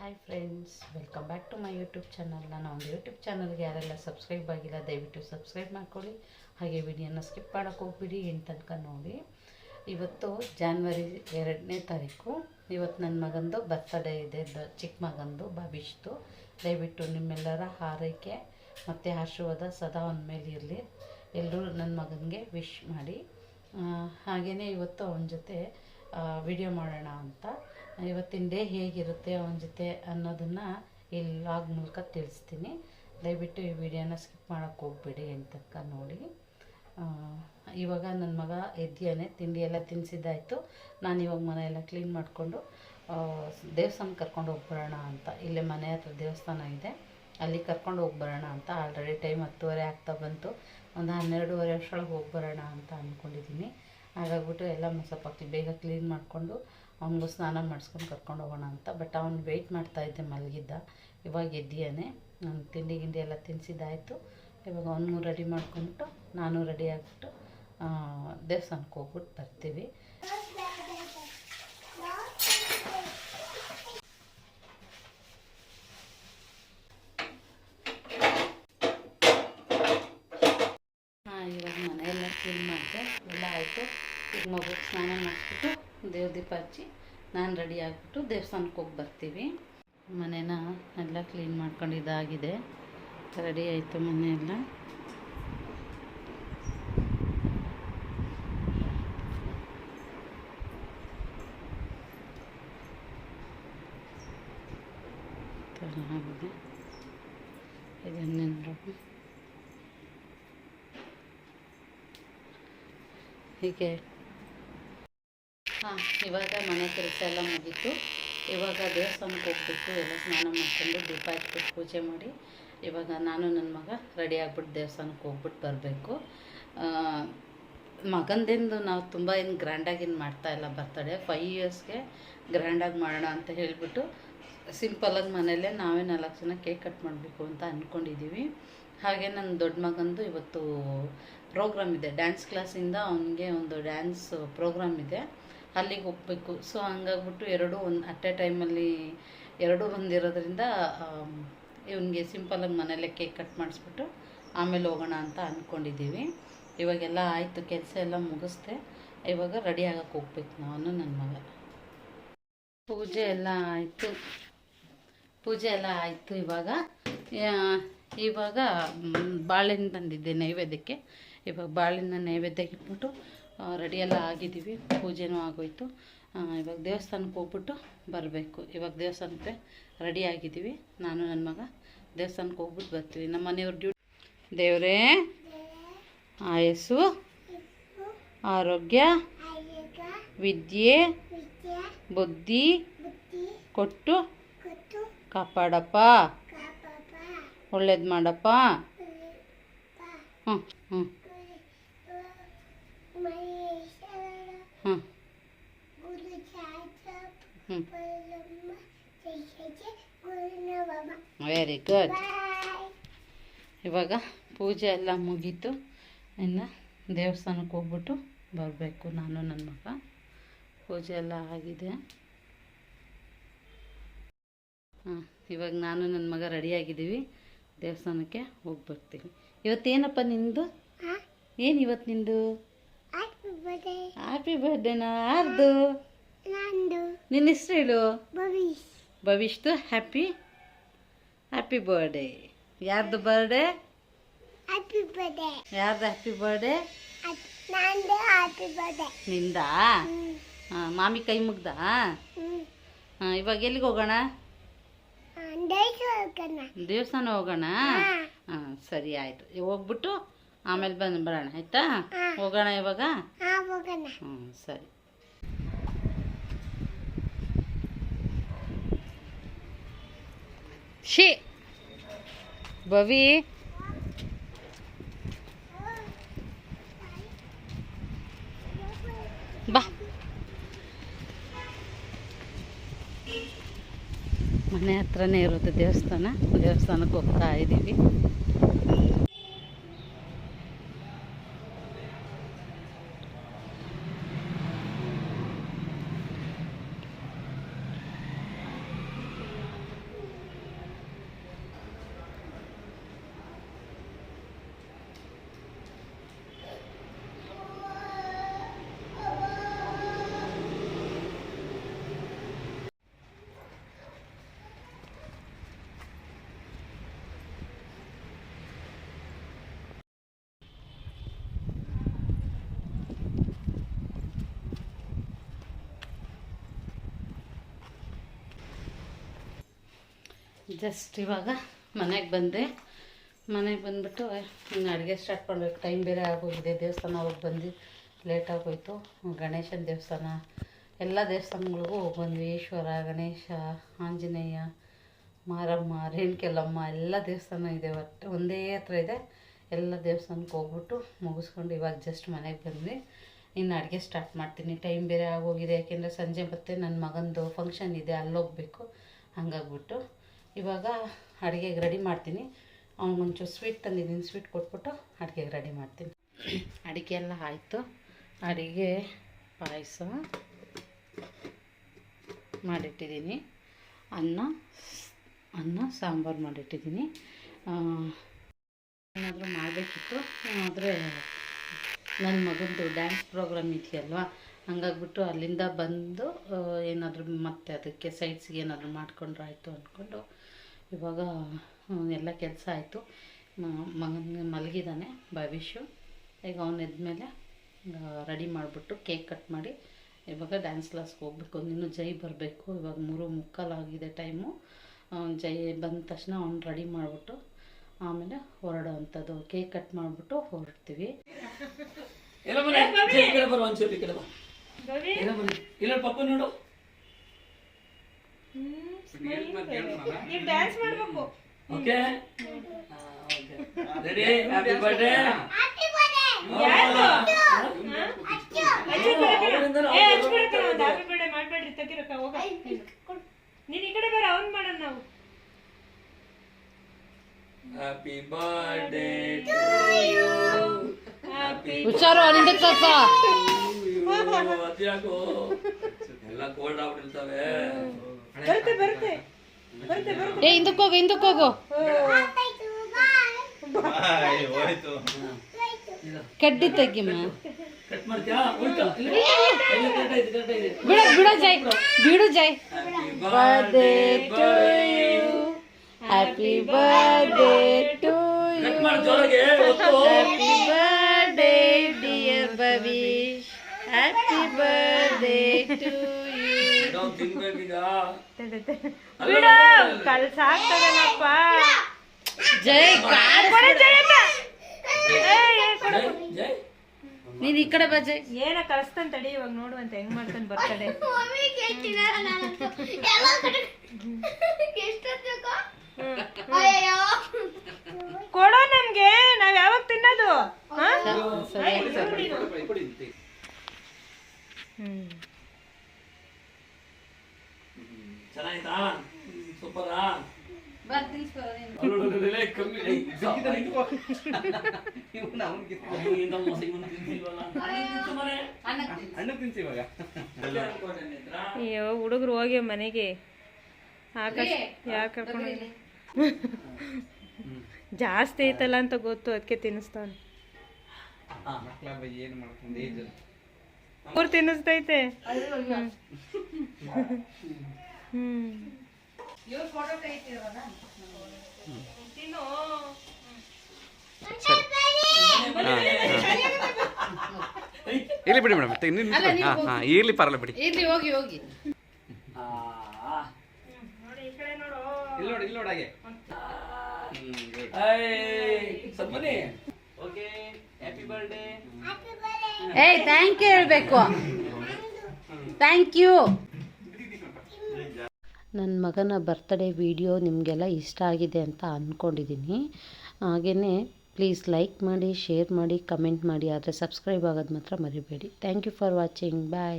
Hi friends welcome back to my YouTube channel ನಾನು ಒಂದು YouTube ಚಾನಲ್ಗೆ ಯಾರೆಲ್ಲ ಸಬ್ಸ್ಕ್ರೈಬ್ ಆಗಿಲ್ಲ, ದಯವಿಟ್ಟು ಸಬ್ಸ್ಕ್ರೈಬ್ ಮಾಡ್ಕೊಳ್ಳಿ. ಹಾಗೆ ವಿಡಿಯೋನ ಸ್ಕಿಪ್ ಮಾಡೋಕ್ಕೆ ಹೋಗ್ಬಿಡಿ ಏನು ತನಕ ನೋಡಿ. ಇವತ್ತು ಜಾನ್ವರಿ ಎರಡನೇ ತಾರೀಕು. ಇವತ್ತು ನನ್ನ ಮಗಂದು ಬರ್ತಡೇ ಇದೆ, ದ ಚಿಕ್ಕ ಮಗಂದು ಬಾಬಿಷ್ದು ದಯವಿಟ್ಟು ನಿಮ್ಮೆಲ್ಲರ ಹಾರೈಕೆ ಮತ್ತು ಆಶೀರ್ವಾದ ಸದಾ ಮೇಲೆ ಇರಲಿ. ಎಲ್ಲರೂ ನನ್ನ ಮಗನಿಗೆ ವಿಶ್ ಮಾಡಿ. ಹಾಗೆಯೇ ಇವತ್ತು ಅವನ ಜೊತೆ ವಿಡಿಯೋ ಮಾಡೋಣ ಅಂತ. ಇವತ್ತಿನ ಡೇ ಹೇಗಿರುತ್ತೆ ಅವನ ಜೊತೆ ಅನ್ನೋದನ್ನು ಈ ಲಾಗ್ ಮೂಲಕ ತಿಳಿಸ್ತೀನಿ. ದಯವಿಟ್ಟು ಈ ವಿಡಿಯೋನ ಸ್ಕಿಪ್ ಮಾಡೋಕ್ಕೆ ಹೋಗ್ಬೇಡಿ ಅಂತಕ್ಕ ನೋಡಿ. ಇವಾಗ ನನ್ನ ಮಗ ಎದ್ದಿಯಾನೆ ತಿಂಡಿ ಎಲ್ಲ ತಿನ್ನಿಸಿದ್ದಾಯಿತು ನಾನು ಇವಾಗ ಮನೆಯೆಲ್ಲ ಕ್ಲೀನ್ ಮಾಡಿಕೊಂಡು ದೇವಸ್ಥಾನ ಕರ್ಕೊಂಡು ಹೋಗ್ಬರೋಣ ಅಂತ. ಇಲ್ಲೇ ಮನೆ ಹತ್ರ ದೇವಸ್ಥಾನ ಇದೆ. ಅಲ್ಲಿ ಕರ್ಕೊಂಡು ಹೋಗ್ಬರೋಣ ಅಂತ. ಆಲ್ರೆಡಿ ಟೈಮ್ ಹತ್ತುವರೆ ಆಗ್ತಾ ಬಂತು. ಒಂದು ಹನ್ನೆರಡೂವರೆ ಅಷ್ಟರೊಳಗೆ ಹೋಗ್ಬರೋಣ ಅಂತ ಅಂದ್ಕೊಂಡಿದ್ದೀನಿ ಹಾಗಾಗ್ಬಿಟ್ಟು ಎಲ್ಲ ಸ್ವಲ್ಪ ಬೇಗ ಕ್ಲೀನ್ ಮಾಡಿಕೊಂಡು ಅವನಿಗೂ ಸ್ನಾನ ಮಾಡಿಸ್ಕೊಂಡು ಕರ್ಕೊಂಡು ಹೋಗೋಣ ಅಂತ. ಬಟ್ ಅವ್ನು ವೆಯ್ಟ್ ಮಾಡ್ತಾ ಇದ್ದೆ ಮಲಗಿದ್ದ. ಇವಾಗ ಎದ್ದಿಯಾನೆ. ನಾನು ತಿಂಡಿ ಗಿಂಡಿ ಎಲ್ಲ ತಿನ್ನಿಸಿದ್ದಾಯಿತು ಇವಾಗ ಅವನು ರೆಡಿ ಮಾಡ್ಕೊಂಡ್ಬಿಟ್ಟು ನಾನು ರೆಡಿ ಆಗಿಬಿಟ್ಟು ದೇವಸ್ಥಾನಕ್ಕೆ ಹೋಗ್ಬಿಟ್ಟು ಬರ್ತೀವಿ ಹಾಂ ಇವಾಗ ಮನೆಯೆಲ್ಲ ಕ್ಲೀನ್ ಮಾಡಿದೆ ಎಲ್ಲ ಆಯಿತು ಈಗ ಮಗು ಸ್ನಾನ ಮಾಡಿಸ್ಬಿಟ್ಟು ದೇವ್ರ ದೀಪ ಹಚ್ಚಿ ನಾನು ರೆಡಿ ಆಗಿಬಿಟ್ಟು ದೇವಸ್ಥಾನಕ್ಕೆ ಹೋಗಿ ಬರ್ತೀವಿ. ಮನೇನ ಎಲ್ಲ ಕ್ಲೀನ್ ಮಾಡ್ಕೊಂಡು ಇದಾಗಿದೆ. ರೆಡಿ ಆಯಿತು ಮನೆಯೆಲ್ಲ ಹೀಗೆ ಹಾಂ, ಇವಾಗ ಮನೆ ಕೆಲಸ ಎಲ್ಲ ಮುಗೀತು. ಇವಾಗ ದೇವಸ್ಥಾನಕ್ಕೆ ಹೋಗ್ಬಿಟ್ಟು ಎಲ್ಲ ಸ್ನಾನ ಮಾಡ್ಕೊಂಡು ದೀಪ ಹಚ್ಬಿಟ್ಟು ಪೂಜೆ ಮಾಡಿ ಇವಾಗ ನಾನು ನನ್ನ ಮಗ ರೆಡಿ ಆಗ್ಬಿಟ್ಟು ದೇವಸ್ಥಾನಕ್ಕೆ ಹೋಗ್ಬಿಟ್ಟು ಬರಬೇಕು. ಮಗಂದೇನು ನಾವು ತುಂಬ ಏನು ಗ್ರ್ಯಾಂಡಾಗಿ ಏನು ಮಾಡ್ತಾ ಇಲ್ಲ ಬರ್ತಡೇ ಫೈವ್ ಇಯರ್ಸ್ಗೆ ಗ್ರ್ಯಾಂಡಾಗಿ ಮಾಡೋಣ ಅಂತ ಹೇಳಿಬಿಟ್ಟು ಸಿಂಪಲಾಗಿ ಮನೆಯಲ್ಲೇ ನಾವೇ ನಾಲ್ಕು ಜನ ಕೇಕ್ ಕಟ್ ಮಾಡಬೇಕು ಅಂತ ಅಂದ್ಕೊಂಡಿದ್ದೀವಿ ಹಾಗೆ ನನ್ನ ದೊಡ್ಡ ಮಗಂದು ಇವತ್ತು ಪ್ರೋಗ್ರಾಮ್ ಇದೆ. ಡ್ಯಾನ್ಸ್ ಕ್ಲಾಸಿಂದ ಅವನಿಗೆ ಒಂದು ಡ್ಯಾನ್ಸ್ ಪ್ರೋಗ್ರಾಮ್ ಇದೆ. ಅಲ್ಲಿಗೆ ಹೋಗ್ಬೇಕು. ಸೊ ಹಂಗಾಗ್ಬಿಟ್ಟು ಎರಡೂ ಒಂದು ಅಟ್ ಎ ಟೈಮಲ್ಲಿ ಎರಡೂ ಬಂದಿರೋದ್ರಿಂದ ಇವನಿಗೆ ಸಿಂಪಲಾಗಿ ಮನೆಯಲ್ಲೇ ಕೇಕ್ ಕಟ್ ಮಾಡಿಸ್ಬಿಟ್ಟು ಆಮೇಲೆ ಹೋಗೋಣ ಅಂತ ಅಂದ್ಕೊಂಡಿದ್ದೀವಿ ಇವಾಗೆಲ್ಲ ಆಯಿತು, ಕೆಲಸ ಎಲ್ಲ ಮುಗಿಸ್ದೆ. ಇವಾಗ ರೆಡಿ ಆಗಕ್ಕೆ ಹೋಗ್ಬೇಕು ನಾನು ನನ್ನ ಮಗ. ಪೂಜೆ ಎಲ್ಲ ಆಯಿತು. ಪೂಜೆ ಎಲ್ಲ ಆಯಿತು ಇವಾಗ. ಇವಾಗ ಬಾಳೆಹಣ್ಣು ತಂದಿದ್ದೆ ನೈವೇದ್ಯಕ್ಕೆ. ಇವಾಗ ಬಾಳಿನ ನೈವೇದ್ಯಕ್ಕೆ ಇಟ್ಬಿಟ್ಟು ರೆಡಿ ಎಲ್ಲ ಆಗಿದ್ದೀವಿ. ಪೂಜೆನೂ ಆಗೋಯ್ತು. ಇವಾಗ ದೇವಸ್ಥಾನಕ್ಕೆ ಹೋಗ್ಬಿಟ್ಟು ಬರಬೇಕು. ಇವಾಗ ದೇವಸ್ಥಾನಕ್ಕೆ ರೆಡಿ ಆಗಿದ್ದೀವಿ. ನಾನು, ನನ್ನ ಮಗ ದೇವಸ್ಥಾನಕ್ಕೆ ಹೋಗ್ಬಿಟ್ಟು ಬರ್ತೀವಿ. ನಮ್ಮ ಮನೆಯವ್ರ ಡ್ಯೂಟಿ ದೇವರೇ, ಆಯಸ್ಸು, ಆರೋಗ್ಯ, ವಿದ್ಯೆ, ಬುದ್ಧಿ ಕೊಟ್ಟು ಕಾಪಾಡಪ್ಪ. ಒಳ್ಳೇದು ಮಾಡಪ್ಪ. ಹ್ಞೂ ಹ್ಞೂ ಹ್ಞೂ ವೆರಿ ಗುಡ್ ಇವಾಗ ಪೂಜೆ ಎಲ್ಲ ಮುಗೀತು. ಇನ್ನು ದೇವಸ್ಥಾನಕ್ಕೆ ಹೋಗ್ಬಿಟ್ಟು ಬರಬೇಕು ನಾನು ನನ್ನ ಮಗ. ಪೂಜೆ ಎಲ್ಲ ಆಗಿದೆ. ಹಾಂ ಇವಾಗ ನಾನು ನನ್ನ ಮಗ ರೆಡಿಯಾಗಿದ್ದೀವಿ ದೇವಸ್ಥಾನಕ್ಕೆ ಹೋಗಿ ಬರ್ತೀವಿ ಇವತ್ತೇನಪ್ಪ ನಿಂದು? ಏನು ಇವತ್ತು ನಿಂದು? ಹ್ಯಾಪಿ ಬರ್ಡೇನಾ ಯಾರ್ದು ನಿನ್ನ ಹೆಸರು ಹೇಳು? ಭವಿಷ್ ಭವಿಷ್ದು ಹ್ಯಾಪಿ ಹ್ಯಾಪಿ ಬರ್ಡೇ ಯಾರ್ದು ಬರ್ಡೇ ಹ್ಯಾಪಿ ಬರ್ಡೇ ಯಾರ್ದು ಹ್ಯಾಪಿ ಬರ್ಡೇ ನಂದು ಮಾಮಿ ಕೈ ಮುಗ್ದಾ? ಹಾಂ ಇವಾಗ ಎಲ್ಲಿಗೆ ಹೋಗೋಣ? ದೇವಸ್ಥಾನ ಹೋಗೋಣ. ಹಾಂ ಸರಿ ಆಯಿತು. ಹೋಗ್ಬಿಟ್ಟು ಆಮೇಲೆ ಬಂದು ಬರೋಣ ಆಯ್ತಾ? ಹೋಗೋಣ ಇವಾಗ? ಹ್ಞೂ ಸರಿ. ಶಿ ಭವಿ. ಬಾ. ಮನೆ ಹತ್ರನೇ ಇರೋದು ದೇವಸ್ಥಾನ. ದೇವಸ್ಥಾನಕ್ಕೆ ಹೋಗ್ತಾ ಇದ್ದೀವಿ. ಜಸ್ಟ್ ಇವಾಗ ಮನೆಗೆ ಬಂದೆ. ಮನೆಗೆ ಬಂದುಬಿಟ್ಟು ಇನ್ನು ಅಡುಗೆ ಸ್ಟಾರ್ಟ್ ಮಾಡಬೇಕು. ಟೈಮ್ ಬೇರೆ ಆಗೋಗಿದೆ. ದೇವಸ್ಥಾನ ಹೋಗಿ ಬಂದು ಆಗೋಯ್ತು. ಗಣೇಶನ ದೇವಸ್ಥಾನ, ಎಲ್ಲ ದೇವಸ್ಥಾನಗಳಿಗೂ ಹೋಗಿ ಬಂದ್ವಿ. ಈಶ್ವರ, ಗಣೇಶ, ಆಂಜನೇಯ, ಮಾರಮ್ಮ ರೇಣುಕೆಲ್ಲಮ್ಮ ಎಲ್ಲ ದೇವಸ್ಥಾನ ಇದೆ ಒಟ್ಟು. ಒಂದೇ ಹತ್ರ ಇದೆ. ಎಲ್ಲ ದೇವಸ್ಥಾನಕ್ಕೆ ಹೋಗ್ಬಿಟ್ಟು ಮುಗಿಸ್ಕೊಂಡು ಇವಾಗ ಜಸ್ಟ್ ಮನೆಗೆ ಬಂದ್ವಿ. ಇನ್ನು ಅಡುಗೆ ಸ್ಟಾರ್ಟ್ ಮಾಡ್ತೀನಿ. ಟೈಮ್ ಬೇರೆ ಆಗೋಗಿದೆ. ಯಾಕೆಂದರೆ ಸಂಜೆ ಮತ್ತೆ ನನ್ನ ಮಗಂದು ಫಂಕ್ಷನ್ ಇದೆ. ಅಲ್ಲೋಗ್ಬೇಕು. ಹಂಗಾಗ್ಬಿಟ್ಟು ಇವಾಗ ಅಡುಗೆಗೆ ರೆಡಿ ಮಾಡ್ತೀನಿ. ಅವ್ನಿಗೊಂಚೂರು ಸ್ವೀಟ್ ತಂದಿದ್ದೀನಿ ಸ್ವೀಟ್ ಕೊಟ್ಬಿಟ್ಟು ಅಡುಗೆಗೆ ರೆಡಿ ಮಾಡ್ತೀನಿ. ಅಡುಗೆ ಎಲ್ಲ ಆಯಿತು. ಅಡುಗೆ ಪಾಯಸ ಮಾಡಿಟ್ಟಿದ್ದೀನಿ. ಅನ್ನ ಅನ್ನ, ಸಾಂಬಾರು ಮಾಡಿಟ್ಟಿದ್ದೀನಿ. ಏನಾದರೂ ಮಾಡಬೇಕಿತ್ತು, ಆದರೆ ನನ್ನ ಮಗಂದು ಡ್ಯಾನ್ಸ್ ಪ್ರೋಗ್ರಾಮ್ ಇದೆಯಲ್ವ, ಹಂಗಾಗ್ಬಿಟ್ಟು ಅಲ್ಲಿಂದ ಬಂದು ಏನಾದರೂ ಮತ್ತೆ ಅದಕ್ಕೆ ಸೈಡ್ಸ್ಗೆ ಏನಾದರೂ ಮಾಡ್ಕೊಂಡ್ರೆ ಆಯಿತು ಅಂದ್ಕೊಂಡು ಇವಾಗ ಎಲ್ಲ ಕೆಲಸ ಆಯಿತು. ಮಗನ ಮಲಗಿದ್ದಾನೆ ಭವಿಷ್ಯ. ಈಗ ಅವನು ಎದ್ಮೇಲೆ ರೆಡಿ ಮಾಡಿಬಿಟ್ಟು ಕೇಕ್ ಕಟ್ ಮಾಡಿ ಇವಾಗ ಡ್ಯಾನ್ಸ್ ಕ್ಲಾಸ್ಗೆ ಹೋಗ್ಬೇಕು. ಇನ್ನೂ ಜೈ ಬರಬೇಕು. ಇವಾಗ ಮೂರು ಮುಕ್ಕಾಲಾಗಿದೆ ಟೈಮು ಅವ್ನು ಜೈ ಬಂದ ತಕ್ಷಣ ಅವ್ನು ರೆಡಿ ಮಾಡಿಬಿಟ್ಟು ಆಮೇಲೆ ಹೊರಡೋ ಅಂಥದ್ದು ಕೇಕ್ ಕಟ್ ಮಾಡಿಬಿಟ್ಟು ಹೊರಡ್ತೀವಿ. ಎಲ್ಲ ಮನೆ ಇಲ್ಲ ಪಪ್ಪ ನೋಡು ಓಕೆ? ಒಂದು ಹ್ಯಾಪಿ ಬರ್ಡೇ ಮಾಡ್ಬೇಡ್ರಿ. ತೆಗಿರಕ್ಕ ಹೋಗ. ನೀನ್ ಈ ಕಡೆ ಬರ ಅವನ್ ಮಾಡೋಣ ನಾವು. ಹ್ಯಾಪಿ ಬರ್ಡೇ ಹುಷಾರು ಅಲ್ಲಿಂದ ಅದ್ಯಾಕೋ ಎಲ್ಲ ಕೋಲ್ಡ್ ಆಗ್ಬಿಟ್ಟಿರ್ತವೆ. ಬರುತ್ತೆ ಬರುತ್ತೆ. ಬರುತ್ತೆ ಬರುತ್ತೆ. ಏ ಹಿಂದಕ್ಕೆ ಹೋಗು ಹಿಂದಕ್ಕೆ ಹೋಗು. ಕಡ್ಡಿ ತೆಗಿಮ್ಮ ಕಟ್ ಮಾಡ್ತೀಯಾ? ಉಲ್ಟಾ ಬಿಡ ಬಿಡ ಜೈ ಬಿಡು ಜೈ birthday to you happy birthday to you cut ಮಾಡ್ ಜೋರಾಗೆ happy birthday dear Bhavi happy birthday to ಬಿಡು ಕಳ್ಸಾಗ್ತದೇನಪ್ಪ. ಜೈ ಕೊಡೆ ಜಯಕ್ಕ ಜೈ ಜೈ ನೀನ್ ಈ ಕಡೆ ಬಾ ಜೈ. ಏನ ಕಳಿಸ್ತಾನ ತಡಿ ಇವಾಗ ನೋಡುವಂತ ಹೆಂಗ್ ಮಾಡ್ತಾನೆ ಬರ್ತಡೆ. ಕೊಡೋ ನಮ್ಗೆ ನಾವ್ ಯಾವಾಗ ತಿನ್ನೋದು? ಹಾ? ಸರಿ. ಹ್ಮ್. ಅಲ್ಲೇ ಸೂಪರಾ? ಅಯ್ಯೋ. ಹುಡುಗರು ಹೋಗಿ ಮನೆಗೆ. ಆಕಾಶ ಯಾಕೆ ಕರ್ಕೊಂಡು ಜಾಸ್ತಿ ಐತಲ್ಲ ಅಂತ ಗೊತ್ತು ಅದಕ್ಕೆ ತಿನ್ನಿಸ್ತಾನೆ ಅವ್ರು ತಿನ್ನಿಸ್ತೈತೆ. ಹ್ಮ್. ಇರ್ಲಿ ಬಿಡಿ ಮೇಡಮ್ ಹಾಂ ಹಾಂ ಇರ್ಲಿ ಪರಲ್ಲ ಬಿಡಿ. ಇರ್ಲಿ ಹೋಗಿ ಹೋಗಿ. ಆ, ಇಲ್ಲಿ ನೋಡಿ ಇಲ್ಲಿ. ಓಕೆ ಹ್ಯಾಪಿ ಬರ್ಡೇ ಏಯ್ ಥ್ಯಾಂಕ್ ಯು ಹೇಳ್ಬೇಕು. ಥ್ಯಾಂಕ್ ಯು ನನ್ನ ಮಗನ ಬರ್ತಡೇ ವೀಡಿಯೋ ನಿಮಗೆಲ್ಲ ಇಷ್ಟ ಆಗಿದೆ ಅಂತ ಅಂದ್ಕೊಂಡಿದ್ದೀನಿ ಹಾಗೆಯೇ ಪ್ಲೀಸ್ ಲೈಕ್ ಮಾಡಿ ಶೇರ್ ಮಾಡಿ ಕಮೆಂಟ್ ಮಾಡಿ, ಆದರೆ ಸಬ್ಸ್ಕ್ರೈಬ್ ಆಗೋದು ಮಾತ್ರ ಮರಿಬೇಡಿ. Thank you for watching bye